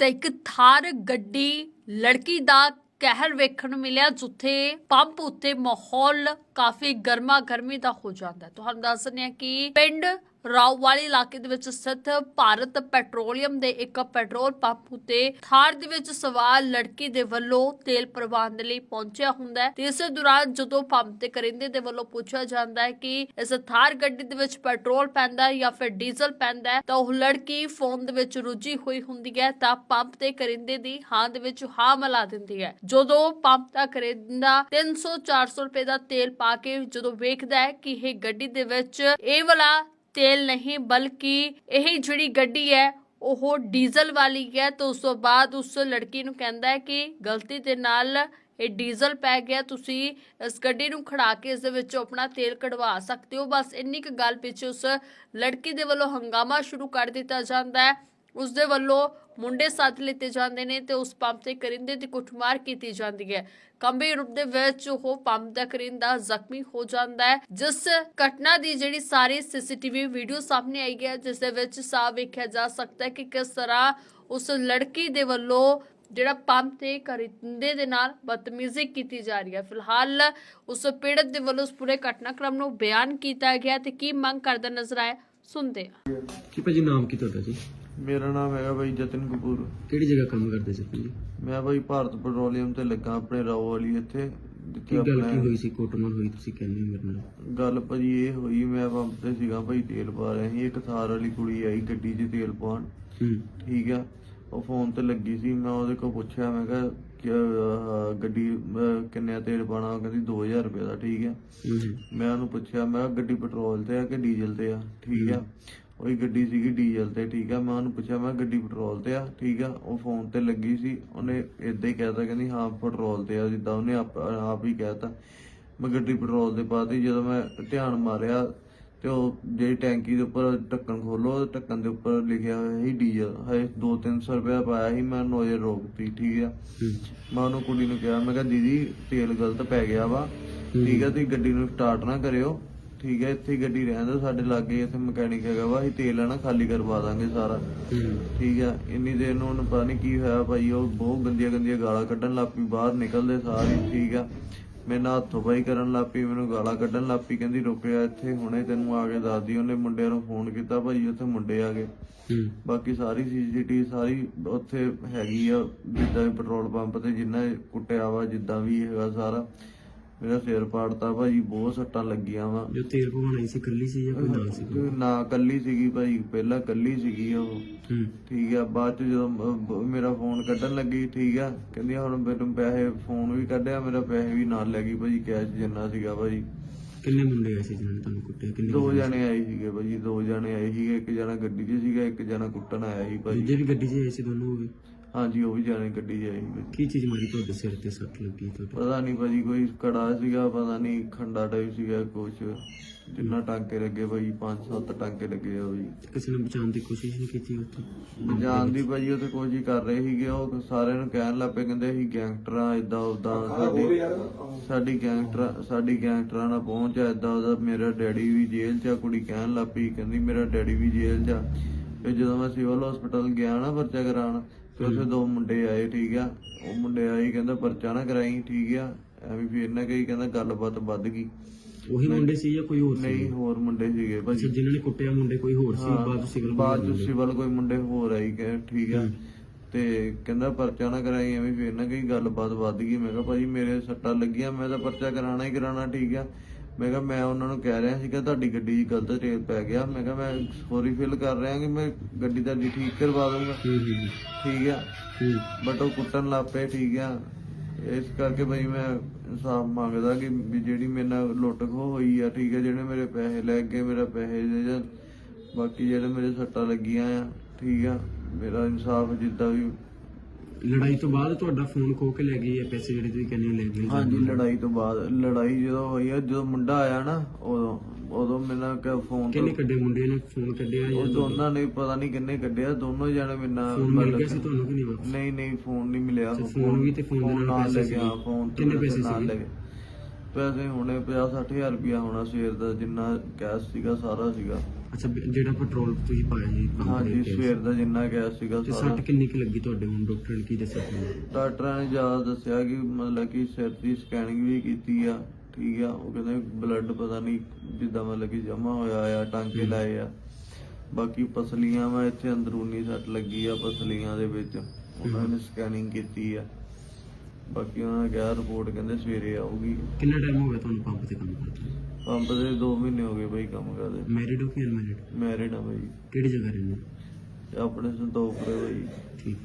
ਤੇ ਇੱਕ ਥਾਰ ਗੱਡੀ ਲੜਕੀ ਦਾ ਕਹਿਰ ਵੇਖਣ ਨੂੰ ਮਿਲਿਆ, ਜਿੱਥੇ ਪੰਪ ਉੱਤੇ ਮਾਹੌਲ ਕਾਫੀ ਗਰਮਾ ਗਰਮੀ ਦਾ ਹੋ ਜਾਂਦਾ ਤੁਹਾਨੂੰ ਦੱਸ ਦਿੰਦੇ ਆ ਕਿ ਪਿੰਡ ਰਾਉਵਾਲੀ ਇਲਾਕੇ ਦੇ ਵਿੱਚ ਸਥਿਤ ਭਾਰਤ ਪੈਟਰੋਲੀਅਮ ਦੇ ਇੱਕ ਪੈਟਰੋਲ ਪੰਪ ਉੱਤੇ ਥਾਰ ਦੇ ਵਿੱਚ ਸਵਾਰ ਲੜਕੀ ਦੇ ਵੱਲੋਂ ਤੇਲ ਪ੍ਰਵਾਹਨ ਦੇ ਲਈ ਪਹੁੰਚਿਆ ਹੁੰਦਾ ਹੈ ਤੇ ਇਸੇ ਦੌਰਾਨ ਜਦੋਂ ਪੰਪ ਤੇ ਕਰਿੰਦੇ ਦੇ ਵੱਲੋਂ ਪੁੱਛਿਆ ਜਾਂਦਾ ਹੈ ਕਿ ਇਸ ਥਾਰ ਗੱਡੀ ਦੇ ਵਿੱਚ ਪੈਟਰੋਲ ਪੈਂਦਾ ਹੈ ਜਾਂ ਫਿਰ ਡੀਜ਼ਲ ਪੈਂਦਾ ਹੈ, ਤਾਂ ਉਹ ਲੜਕੀ ਫੋਨ ਦੇ ਵਿੱਚ ਰੁੱਝੀ ਹੋਈ ਹੁੰਦੀ ਹੈ, ਤਾਂ ਪੰਪ ਤੇ ਕਰਿੰਦੇ ਦੀ ਹਾਂ ਦੇ ਵਿੱਚ ਹਾਂ ਮਿਲਾ ਦਿੰਦੀ ਹੈ। ਜਦੋਂ ਪੰਪ ਦਾ ਕਰਿੰਦਾ 300 400 ਰੁਪਏ ਦਾ ਤੇਲ ਪਾ ਕੇ ਜਦੋਂ ਵੇਖਦਾ ਹੈ ਕਿ ਇਹ ਗੱਡੀ ਦੇ ਵਿੱਚ ਇਹ ਵਾਲਾ ਤੇਲ ਨਹੀਂ, ਬਲਕਿ ਇਹ ਜਿਹੜੀ ਗੱਡੀ ਹੈ, ਉਹ ਡੀਜ਼ਲ ਵਾਲੀ ਹੈ। ਤਾਂ ਉਸ ਤੋਂ ਬਾਅਦ ਉਸ ਲੜਕੀ ਨੂੰ ਕਹਿੰਦਾ ਹੈ ਕਿ ਗਲਤੀ ਦੇ ਨਾਲ ਇਹ ਡੀਜ਼ਲ ਪੈ ਗਿਆ। ਤੁਸੀਂ ਇਸ ਗੱਡੀ ਨੂੰ ਖੜਾ ਕੇ ਇਸ ਦੇ ਵਿੱਚੋਂ ਆਪਣਾ ਤੇਲ ਕਢਵਾ ਸਕਦੇ ਹੋ। ਬਸ ਇੰਨੀ ਕੁ ਗੱਲ ਪਿੱਛੇ ਉਸ ਲੜਕੀ ਦੇ ਵੱਲੋਂ ਹੰਗਾਮਾ ਸ਼ੁਰੂ ਕਰ ਦਿੱਤਾ ਜਾਂਦਾ ਹੈ। ਉਸ ਦੇ ਵੱਲੋਂ ਮੁੰਡੇ ਸਾਥ ਲਿੱਤੇ ਜਾਂਦੇ ਨੇ ਤੇ ਉਸ ਪੰਪ ਤੇ ਕਰਿੰਦੇ ਦੀ ਕੁੱਟਮਾਰ ਕੀਤੀ ਜਾਂਦੀ ਹੈ। ਗੰਭੀਰ ਰੂਪ ਦੇ ਵਿੱਚ ਉਹ ਪੰਪ ਦਾ ਕਰਿੰਦਾ ਜ਼ਖਮੀ ਹੋ ਜਾਂਦਾ ਹੈ। ਜਿਸ ਘਟਨਾ ਦੀ ਜਿਹੜੀ ਸਾਰੀ ਸੀਸੀਟੀਵੀ ਵੀਡੀਓ ਸਾਹਮਣੇ ਆਈ ਹੈ, ਜਿਸ ਦੇ ਵਿੱਚ ਸਾਫ਼ ਵੇਖਿਆ ਜਾ ਸਕਦਾ ਹੈ ਕਿ ਕਿਸ ਤਰ੍ਹਾਂ ਉਸ ਲੜਕੀ ਦੇ ਵੱਲੋਂ ਜਿਹੜਾ ਪੰਪ ਤੇ ਕਰਿੰਦੇ ਦੇ ਨਾਲ ਬਦਤਮੀਜ਼ੀ ਕੀਤੀ ਜਾ ਰਹੀ ਹੈ। ਫਿਲਹਾਲ ਉਸ ਪੀੜਤ ਦੇ ਵੱਲੋਂ ਉਸ ਪੂਰੇ ਘਟਨਾਕ੍ਰਮ ਨੂੰ ਬਿਆਨ ਕੀਤਾ ਗਿਆ ਤੇ ਕੀ ਮੰਗ ਕਰਦਾ ਨਜ਼ਰ ਆਇਆ, ਸੁਣਦੇ ਆ ਕੀ ਭਾਜੀ, ਨਾਮ ਕੀ ਤੁਹਾਡਾ ਜੀ? ਮੇਰਾ ਨਾਮ ਹੈਗਾ ਬਾਈ ਜਤਨ ਕਪੂਰ। ਕਿਹੜੀ ਜਗ੍ਹਾ ਕੰਮ ਕਰਦੇ ਸੀ ਭਾਜੀ ਮੈਂ ਬਾਈ ਭਾਰਤ ਪੈਟਰੋਲੀਅਮ ਤੇ ਲੱਗਾ ਆਪਣੇ ਰਾਓ ਵਾਲੀ ਇੱਥੇ ਕੀ ਗੱਲ ਕੀ ਹੋਈ ਸੀ? ਕੁੱਟਮਾਰ ਹੋਈ ਤੁਸੀਂ ਕਹਿੰਦੇ ਹੋ ਮੇਰੇ ਨਾਲ? ਗੱਲ ਭਾਜੀ ਇਹ ਹੋਈ ਮੈਂ ਪੰਪ ਤੇ ਸੀਗਾ ਭਾਈ ਤੇਲ ਪਾ ਰਿਹਾ ਸੀ ਇੱਕ ਥਾਰ ਵਾਲੀ ਕੁੜੀ ਆਈ ਗੱਡੀ 'ਚ ਤੇਲ ਪਾਉਣ। ਠੀਕ ਆ ਉਹ ਫੋਨ ਤੇ ਲੱਗੀ ਸੀ ਮੈਂ ਉਹਦੇ ਕੋਲ ਪੁੱਛਿਆ ਮੈਂ ਕਿਹਾ ਕਿ ਗੱਡੀ ਕਿੰਨੇ ਤੇਲ ਪਾਣਾ ਉਹ ਕਹਿੰਦੀ 2000 ਰੁਪਏ ਦਾ ਠੀਕ ਆ। ਹੂੰ। ਮੈਂ ਉਹਨੂੰ ਪੁੱਛਿਆ ਮੈਂ ਗੱਡੀ ਪੈਟਰੋਲ ਤੇ ਆ ਕਿ ਡੀਜ਼ਲ ਤੇ ਆ? ਠੀਕ ਆ। ਉਹੀ ਗੱਡੀ ਸੀਗੀ ਡੀਜ਼ਲ ਤੇ ਠੀਕ ਆ। ਮੈਂ ਉਹਨੂੰ ਪੁੱਛਿਆ ਮੈਂ ਗੱਡੀ ਪੈਟਰੋਲ ਤੇ ਆ? ਠੀਕ ਆ। ਉਹ ਫੋਨ ਤੇ ਲੱਗੀ ਸੀ। ਉਹਨੇ ਇਦਾਂ ਹੀ ਕਹਿਤਾ ਕਹਿੰਦੀ ਹਾਂ ਪੈਟਰੋਲ ਤੇ ਆ। ਜਿੱਦਾਂ ਉਹਨੇ ਆਪ ਆਪ ਹੀ ਕਹਿਤਾ। ਮੈਂ ਗੱਡੀ ਪੈਟਰੋਲ ਤੇ ਪਾਤੀ ਜਦੋਂ ਮੈਂ ਧਿਆਨ ਮਾਰਿਆ ਤੇ ਉਹ ਜਿਹੜੀ ਟੈਂਕੀ ਦੇ ਉੱਪਰ ਢੱਕਣ ਖੋਲੋ ਢੱਕਣ ਦੇ ਉੱਪਰ ਲਿਖਿਆ ਹੋਇਆ ਸੀ ਡੀਜ਼ਲ। ਹੈ 2-300 ਰੁਪਇਆ ਪਾਇਆ ਸੀ ਮੈਂ ਨੋਜ਼ਰ ਰੋਕਤੀ ਠੀਕ ਆ। ਮੈਂ ਉਹਨੂੰ ਕੁੜੀ ਨੂੰ ਕਿਹਾ ਮੈਂ ਕਿਹਾ ਦੀਦੀ ਤੇਲ ਗਲਤ ਪੈ ਗਿਆ ਵਾ ਠੀਕ ਆ ਤੁਸੀਂ ਗੱਡੀ ਨੂੰ ਸਟਾਰਟ ਨਾ ਕਰਿਓ। ਠੀਕ ਹੈ ਇੱਥੇ ਹੀ ਗੱਡੀ ਰਹਿਣ ਦਿਓ ਸਾਡੇ ਲਾਗੇ ਇੱਥੇ ਮਕੈਨਿਕ ਹੈਗਾ ਵਾ ਅਸੀਂ ਤੇਲ ਨਾ ਖਾਲੀ ਕਰਵਾ ਦਾਂਗੇ ਸਾਰਾ। ਹੂੰ। ਠੀਕ ਆ ਇੰਨੀ ਦੇਰ ਨੂੰ ਉਹਨੂੰ ਪਤਾ ਨਹੀਂ ਕੀ ਹੋਇਆ ਭਾਈ ਉਹ ਬਹੁਤ ਗੰਦੀਆਂ ਗੰਦੀਆਂ ਗਾਲਾਂ ਕੱਢਣ ਲੱਗ ਪਈ ਬਾਹਰ ਨਿਕਲਦੇ ਸਾਰੀ ਠੀਕ ਆ ਮੇਰੇ ਨਾਲ ਹੱਥੋਂ ਪਾਈ ਕਰਨ ਲੱਗ ਪਈ ਮੈਨੂੰ ਗਾਲਾਂ ਕੱਢਣ ਲੱਗ ਪਈ ਕਹਿੰਦੀ ਰੁਕਿਆ ਇੱਥੇ ਹੁਣੇ ਤੈਨੂੰ ਆ ਕੇ ਦੱਸਦੀ ਉਹਨੇ ਮੁੰਡਿਆਂ ਨੂੰ ਫੋਨ ਕੀਤਾ ਭਾਈ ਉੱਥੇ ਮੁੰਡੇ ਆ ਗਏ। ਹੂੰ। ਬਾਕੀ ਸਾਰੀ ਸੀਸੀਟੀਵੀ ਸਾਰੀ ਉੱਥੇ ਹੈਗੀ ਆ ਜਿੱਦਾਂ ਪੈਟਰੋਲ ਪੰਪ ਤੇ ਜਿੰਨਾ ਕੁੱਟਿਆ ਵਾ ਜਿੱਦਾਂ ਵੀ ਹੈਗਾ ਸਾਰਾ। ਮੇਰਾ ਸਿਰ ਪਾੜਤਾ ਭਾਜੀ ਬਹੁਤ ਸੱਟਾਂ ਲੱਗੀਆਂ ਵਾ। ਜੋ ਤੇਲ ਪਵਾਉਣ ਆਈ ਸੀ ਕੱਲੀ ਸੀ ਜਾਂ ਕੋਈ ਨਾਲ ਸੀ ਕੋਈ? ਨਾ ਕੱਲੀ ਸੀਗੀ ਭਾਈ ਪਹਿਲਾਂ ਕੱਲੀ ਸੀਗੀ ਉਹ। ਹੂੰ। ਠੀਕ ਆ ਬਾਅਦ ਚ ਜਦੋਂ ਮ- ਬ- ਮੇਰਾ ਫੋਨ ਕੱਢਣ ਲੱਗੀ ਠੀਕ ਆ। ਕਹਿੰਦੀ ਹੁਣ ਮੈਨੂੰ ਪੈਸੇ ਫੋਨ ਵੀ ਕੱਢਿਆ ਮੇਰਾ ਪੈਸੇ ਵੀ ਨਾਲ ਲੈ ਗਈ ਭਾਜੀ ਕੈਸ਼ ਜਿੰਨਾ ਸੀਗਾ ਭਾਜੀ ਕਿੰਨੇ ਮੁੰਡੇ ਆਏ ਸੀ ਜਿਨ੍ਹਾਂ ਨੇ ਤੁਹਾਨੂੰ ਕੁੱਟਿਆ? ਕਿੰਨੇ ਦੋ ਕੁ ਜਣੇ ਆਏ ਸੀਗੇ ਭਾਜੀ ਦੋ ਜਣੇ ਆਏ ਸੀਗੇ ਇੱਕ ਜਣਾ ਗੱਡੀ 'ਚ ਸੀਗਾ ਇੱਕ ਜਣਾ ਕੁੱਟਣ ਆਇਆ ਸੀ ਭਾਜੀ ਦੂਜੇ ਵੀ ਗੱਡੀ 'ਚ ਆਏ ਸੀ ਦੋਨੋਂ ਉਹ ਵੀ? ਹਾਂਜੀ ਉਹ ਵੀ ਜਾਣੇ ਗੱਡੀ ਭਾਜੀ। ਕੀ ਚੀਜ਼ ਮਾਰੀ ਤੁਹਾਡੇ ਸਿਰ ਤੇ ਸੱਟ ਲੱਗੀ ਤੁਹਾਡੇ ਪਤਾ? ਨਹੀਂ ਭਾਜੀ ਕੋਈ ਕੜਾ ਸੀਗਾ ਪਤਾ ਨਹੀਂ ਖੰਡਾ ਟਾਈਪ ਸੀਗਾ ਕੁਛ। ਜਿੰਨਾ ਟਾਂਕੇ ਲੱਗੇ ਭਾਜੀ ਪੰਜ ਸੱਤ ਟਾਂਕੇ ਲੱਗੇ ਆ ਭਾਜੀ। ਕਿਸੇ ਨੇ ਬਚਾਉਣ ਦੀ ਕੋਸ਼ਿਸ਼ ਨਹੀਂ ਕੀਤੀ ਉੱਥੇ? ਜਾਣ ਦੀ ਭਾਜੀ ਉਹ ਤੇ ਕੋਸ਼ਿਸ਼ ਕਰ ਰਹੇ ਸੀਗੇ ਉਹ ਸਾਰਿਆਂ ਨੂੰ ਕਹਿਣ ਲੱਪੇ ਕਹਿੰਦੇ ਅਸੀਂ ਗੈਂਗਸਟਰਾਂ ਇਦਾਂ ਉਦਾਂ ਸਾਡੀ ਸਾਡੀ ਗੈਂਗਸਟਰ ਸਾਡੀ ਗੈਂਗਸਟਰਾਂ ਨਾਲ ਪਹੁੰਚ ਆ ਇਦਾਂ ਉਹਦਾ ਮੇਰਾ ਡੈਡੀ ਵੀ ਜੇਲ੍ਹ 'ਚ ਆ ਕੁੜੀ ਕਹਿਣ ਲੱਪੀ ਕਹਿੰਦੀ ਮੇਰਾ ਡੈਡੀ ਵੀ ਜੇਲ੍ਹ 'ਚ ਆ। ਜਦੋਂ ਮੈਂ ਸਿਵਲ ਹਸਪੀਟਲ ਗਿਆ ਨਾ ਪਰਚਾ ਕਰਾਉਣ ਤੇ ਉੱਥੇ ਦੋ ਮੁੰਡੇ ਆਏ ਠੀਕ ਆ। ਉਹ ਮੁੰਡੇ ਆਏ ਕਹਿੰਦਾ ਪਰਚਾ ਨਾ ਕਰਾਈ ਠੀਕ ਆ। ਐਵੇਂ ਫਿਰ ਨਾ ਕਹੀ ਕਹਿੰਦਾ ਗੱਲਬਾਤ ਵੱਧ ਗਈ। ਉਹੀ ਮੁੰਡੇ ਸੀ ਜਾਂ ਕੋਈ ਹੋਰ ਸੀ? ਨਹੀਂ ਹੋਰ ਮੁੰਡੇ ਸੀਗੇ ਭਾਜੀ। ਅੱਛਾ ਜਿਨ੍ਹਾਂ ਨੇ ਕੁੱਟਿਆ ਮੁੰਡੇ ਕੋਈ ਹੋਰ ਸੀ? ਬਾਅਦ ਚ ਸਿਵਲ ਬਾਅਦ ਚ ਸਿਵਲ ਕੋਈ ਮੁੰਡੇ ਹੋਰ ਆਈ ਗਏ ਠੀਕ ਆ। ਤੇ ਕਹਿੰਦਾ ਪਰਚਾ ਨਾ ਕਰਾਈ ਐਵੇਂ ਫੇਰ ਨਾ ਕਈ ਗੱਲਬਾਤ ਵੱਧ ਗਈ। ਮੈਂ ਕਿਹਾ ਭਾਜੀ ਮੇਰੇ ਸੱਟਾਂ ਲੱਗੀਆਂ ਮੈਂ ਤਾਂ ਪਰਚਾ ਕਰਾਣਾ ਹੀ ਕਰਾਣਾ ਠੀਕ ਆ। ਮੈਂ ਕਿਹਾ ਮੈਂ ਉਹਨਾਂ ਨੂੰ ਕਹਿ ਰਿਹਾ ਸੀਗਾ ਤੁਹਾਡੀ ਗੱਡੀ 'ਚ ਗਲਤ ਤੇਲ ਪੈ ਗਿਆ। ਮੈਂ ਕਿਹਾ ਮੈਂ ਸੌਰੀ ਫੀਲ ਕਰ ਰਿਹਾ ਕਿ ਮੈਂ ਗੱਡੀ ਤੁਹਾਡੀ ਠੀਕ ਕਰਵਾ ਦੂੰਗਾ ਠੀਕ ਆ? ਬਟ ਉਹ ਕੁੱਟਣ ਲੱਗ ਪਏ ਠੀਕ ਆ। ਇਸ ਕਰਕੇ ਭਾਈ ਮੈਂ ਇਨਸਾਫ ਮੰਗਦਾ ਕਿ ਵੀ ਜਿਹੜੀ ਮੇਰੇ ਨਾਲ ਲੁੱਟ ਖੋਹ ਹੋਈ ਆ ਠੀਕ ਆ ਜਿਹੜੇ ਮੇਰੇ ਪੈਸੇ ਲੈ ਗਏ ਮੇਰਾ ਪੈਸੇ ਦੇ ਜਾਂ ਬਾਕੀ ਜਿਹੜੇ ਮੇਰੇ ਸੱਟਾਂ ਲੱਗੀਆਂ ਆ ਠੀਕ ਆ। ਮੇਰਾ ਇਨਸਾਫ ਜਿੱਦਾਂ ਵੀ ਲੜਾਈ ਤੋਂ ਬਾਅਦ ਤੁਹਾਡਾ ਫੋਨ ਖੋ ਕੇ ਲੈ ਗਈ ਹੈ ਪੈਸੇ ਜਿਹੜੇ ਤੁਸੀਂ ਕਹਿੰਦੇ ਹੋ ਲੈ ਗਏ ਹਾਂਜੀ ਲੜਾਈ ਤੋਂ ਬਾਅਦ ਲੜਾਈ ਜਦੋਂ ਹੋਈ ਆ ਜਦੋਂ ਮੁੰਡਾ ਆਇਆ ਨਾ ਉਦੋਂ ਉਦੋਂ ਮੈਨਾਂ ਕਿ ਫੋਨ ਕਿੰਨੇ ਕੱਢੇ ਮੁੰਡੇ ਨੇ ਫੋਨ ਕੱਢਿਆ ਜਾਂ ਉਹ ਦੋਨਾਂ ਨੇ ਪਤਾ ਨਹੀਂ ਕਿੰਨੇ ਕੱਢਿਆ ਦੋਨੋਂ ਜਣੇ ਮੇਰੇ ਨਾਲ ਫੋਨ ਮਿਲ ਗਿਆ ਸੀ ਤੁਹਾਨੂੰ ਕਿ ਨਹੀਂ ਵਾਪਸ ਨਹੀਂ ਨਹੀਂ ਫੋਨ ਨਹੀਂ ਮਿਲਿਆ ਅੱਛਾ, ਫੋਨ ਵੀ ਤੇ ਫੋਨ ਦੇ ਨਾਲ ਪੈਸੇ ਲੈ ਗਿਆ ਸੀਗੇ। ਫੋਨ ਤੇ ਕਿੰਨੇ ਪੈਸੇ ਨਾਲ ਸੀਗੇ? ਲੈ ਗਿਆ। ਪੈਸੇ ਹੁਣੇ 50 60000 ਰੁਪਇਆ ਹੋਣਾ ਸਵੇਰ ਦਾ ਜਿੰਨਾ ਕੈਸ਼ ਸੀਗਾ ਸਾਰਾ ਸੀਗਾ ਅੱਛਾ ਬ- ਜਿਹੜਾ ਪੈਟਰੋਲ ਤੁਸੀਂ ਪਾਇਆ ਜੀ ਪੰਪ ਦੇ ਹਾਂਜੀ ਉੱਤੇ, ਸਵੇਰ ਦਾ ਜਿੰਨਾ ਗਿਆ ਸੀਗਾ ਤੇ ਸਾਰਾ। ਸੱਟ ਕਿੰਨੀ ਕੁ ਲੱਗੀ ਤੁਹਾਡੇ ਹੁਣ ਡਾਕਟਰ ਨੇ ਕੀ ਦੱਸਿਆ ਤੁਹਾਨੂੰ? ਡਾਕਟਰਾਂ ਨੇ ਜ਼ਿਆਦਾ ਦੱਸਿਆ ਕਿ ਮਤਲਬ ਕਿ ਸਿਰ ਦੀ ਸਕੈਨਿੰਗ ਵੀ ਕੀਤੀ ਆ ਠੀਕ ਆ ਉਹ ਕਹਿੰਦੇ ਬਲੱਡ ਪਤਾ ਨਹੀਂ ਜਿੱਦਾਂ ਮਤਲਬ ਕਿ ਜਮਾ ਹੋਇਆ ਆ ਟਾਂਕੇ ਲਾਏ ਆ। ਬਾਕੀ ਪਸਲੀਆਂ ਵਾ ਇੱਥੇ ਅੰਦਰੂਨੀ ਸੱਟ ਲੱਗੀ ਆ ਪਸਲੀਆਂ ਦੇ ਵਿੱਚ। ਉਹਨਾਂ ਨੇ ਸਕੈਨਿੰਗ ਕੀਤੀ ਆ। ਬਾਕੀ ਉਹਨਾਂ ਨੇ ਕਿਹਾ ਰਿਪੋਰਟ ਕਹਿੰਦੇ ਸਵੇਰੇ ਆਊਗੀ। ਕਿੰਨਾ ਟਾਈਮ ਹੋ ਗਿਆ ਤੁਹਾਨੂੰ ਪੰਪ ਤੇ ਕੰਮ ਪੰਪ ਦੇ 2 ਮਹੀਨੇ ਹੋ ਗਏ ਬਈ ਕੰਮ ਕਰਦੇ ਮੈਰਿਡ ਹੋ ਕਿ ਅਨਮੈਰਿਡ ਮੈਰਿਡ ਆ ਬਈ। ਕਿਹੜੀ ਜਗ੍ਹਾ ਰਹਿੰਦੇ ਆਪਣੇ ਸੰਤੋਖਰੇ ਬਈ। ਠੀਕ